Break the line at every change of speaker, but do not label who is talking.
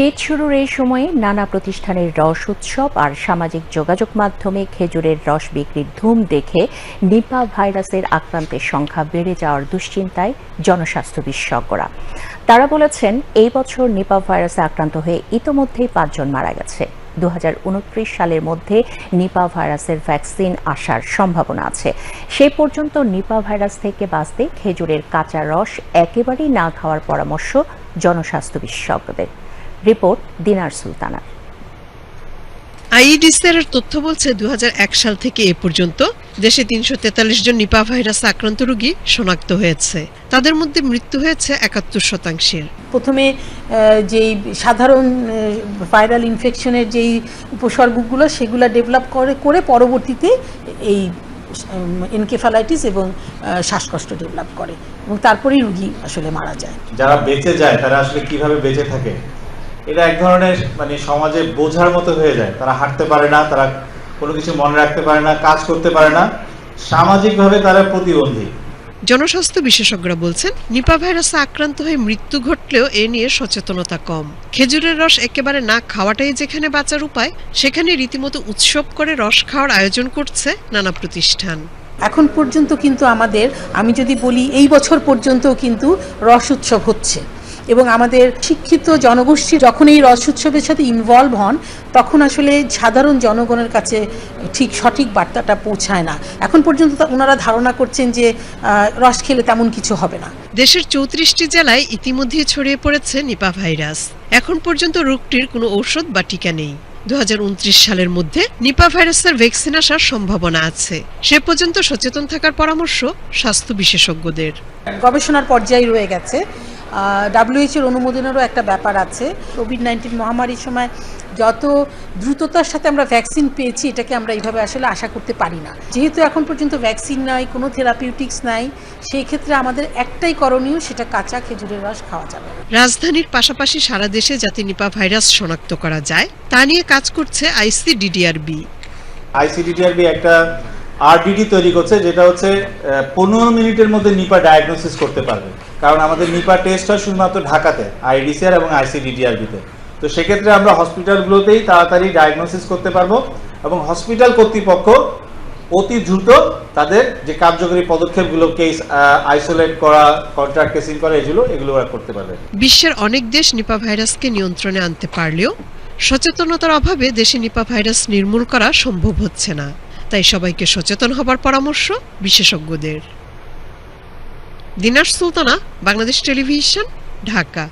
শীত শুরুর এই সময়ে নানা প্রতিষ্ঠানের রস উৎসব আর সামাজিক যোগাযোগ মাধ্যমে খেজুরের রস বিক্রির ধুম দেখে নিপা ভাইরাসের আক্রান্তের সংখ্যা বেড়ে যাওয়ার দুশ্চিন্তায় জনস্বাস্থ্য বিশেষজ্ঞরা। তারা বলেছেন, এই বছর নিপা ভাইরাসে আক্রান্ত হয়ে ইতোমধ্যেই পাঁচজন মারা গেছে। দু হাজার উনত্রিশ সালের মধ্যে নিপা ভাইরাসের ভ্যাকসিন আসার সম্ভাবনা আছে। সে পর্যন্ত নিপা ভাইরাস থেকে বাঁচতে খেজুরের কাঁচা রস একেবারেই না খাওয়ার পরামর্শ জনস্বাস্থ্য বিশেষজ্ঞদের। রিপোর্ট দিনার সুলতানা
আইইডিসিআর তথ্য বলছে দু সাল থেকে এ পর্যন্ত দেশে তিনশো তেতাল্লিশ জন নিপা ভাইরাসে আক্রান্ত রোগী শনাক্ত হয়েছে। তাদের মধ্যে মৃত্যু হয়েছে একাত্তর শতাংশের।
প্রথমে যেই সাধারণ ভাইরাল ইনফেকশনের যেই উপসর্গগুলো সেগুলো ডেভেলপ করে করে পরবর্তীতে এই এনকেফালাইটিস এবং আহ, শ্বাসকষ্ট ডেভেলপ করে এবং তারপরেই রুগী আসলে মারা যায়।
যারা বেঁচে যায় তারা আসলে কীভাবে বেঁচে থাকে? এটা এক ধরনের মানে সমাজে বোঝার মতো হয়ে যায়। তারা হাঁটতে পারে না তারা কোনো কিছু মনে রাখতে পারে না কাজ করতে পারে না। সামাজিকভাবে তারা প্রতিবন্ধী।
জনস্বাস্থ্য বিশেষজ্ঞরা বলছেন নিপা ভাইরাসে আক্রান্ত হয়ে মৃত্যু ঘটলেও এ নিয়ে সচেতনতা কম। খেজুরের রস একেবারে না খাওয়াটাই যেখানে বাঁচার উপায় সেখানে রীতিমতো উৎসব করে রস খাওয়ার আয়োজন করছে নানা প্রতিষ্ঠান।
এখন পর্যন্ত কিন্তু আমাদের আমি যদি বলি এই বছর পর্যন্তও কিন্তু রস উৎসব হচ্ছে। এবং আমাদের শিক্ষিত জনগোষ্ঠী যখন এই রস উৎসবের সাথে ইনভলভ হন তখন আসলে সাধারণ জনগণের কাছে ঠিক সঠিক বার্তাটা পৌঁছায় না। এখন পর্যন্ত ওনারা ধারণা করছেন যে রস খেলে তেমন কিছু হবে না।
দেশের চৌত্রিশটি জেলায় ইতিমধ্যে ছড়িয়ে পড়েছে নিপা ভাইরাস। এখন পর্যন্ত রোগটির কোনো ঔষধ বা টিকা নেই। দু হাজার উনত্রিশ সালের মধ্যে নিপা ভাইরাসের ভ্যাকসিন আসার সম্ভাবনা আছে। সে পর্যন্ত সচেতন থাকার পরামর্শ স্বাস্থ্য বিশেষজ্ঞদের।
গবেষণার পর্যায়ে রয়ে গেছে ডাব্লিউএইচের অনুমোদনেরও একটা ব্যাপার আছে। কোভিড নাইন্টিন মহামারীর সময় যত দ্রুততার সাথে আমরা ভ্যাকসিন পেয়েছি এটাকে আমরা এইভাবে আসলে আশা করতে পারি না। যেহেতু এখন পর্যন্ত ভ্যাকসিন নাই কোনো থেরাপিউটিক্স নাই সেই ক্ষেত্রে আমাদের একটাই করণীয় সেটা কাঁচা খেজুরের রস খাওয়া যাবে।
রাজধানীর পাশাপাশি সারা দেশে যাতে নিপা ভাইরাস শনাক্ত করা যায়। তা নিয়ে কাজ করছে আইসিডিডিআরবি
আইসিডিটিআরবি একটা আরডিডি তৈরি করছে, যেটা হচ্ছে পনেরো মিনিটের মধ্যে নিপা ডায়াগনোসিস করতে পারবে। কারণ আমাদের নিপা টেস্ট হয় শুধুমাত্র ঢাকাতে আইডিসিআর এবং আইসিডিটিআরবিতে তো। সেক্ষেত্রে আমরা হসপিটালগুলোতেই তাড়াতাড়ি ডায়াগনোসিস করতে পারব এবং হসপিটাল কর্তৃপক্ষ অতি দ্রুত তাদের যে কার্যকরী পদক্ষেপগুলোকে আইসোলেট করা কন্ট্রাক্ট ট্রেসিং করা, এগুলো এগুলো ওরা করতে পারবে।
বিশ্বের অনেক দেশ নিপা ভাইরাসকে নিয়ন্ত্রণে আনতে পারলেও সচেতনতার অভাবে দেশে নিপা ভাইরাস নির্মূল করা সম্ভব হচ্ছে না। তাই সবাইকে সচেতন হবার পরামর্শ বিশেষজ্ঞদের। দিনার সুলতানা বাংলাদেশ টেলিভিশন ঢাকা।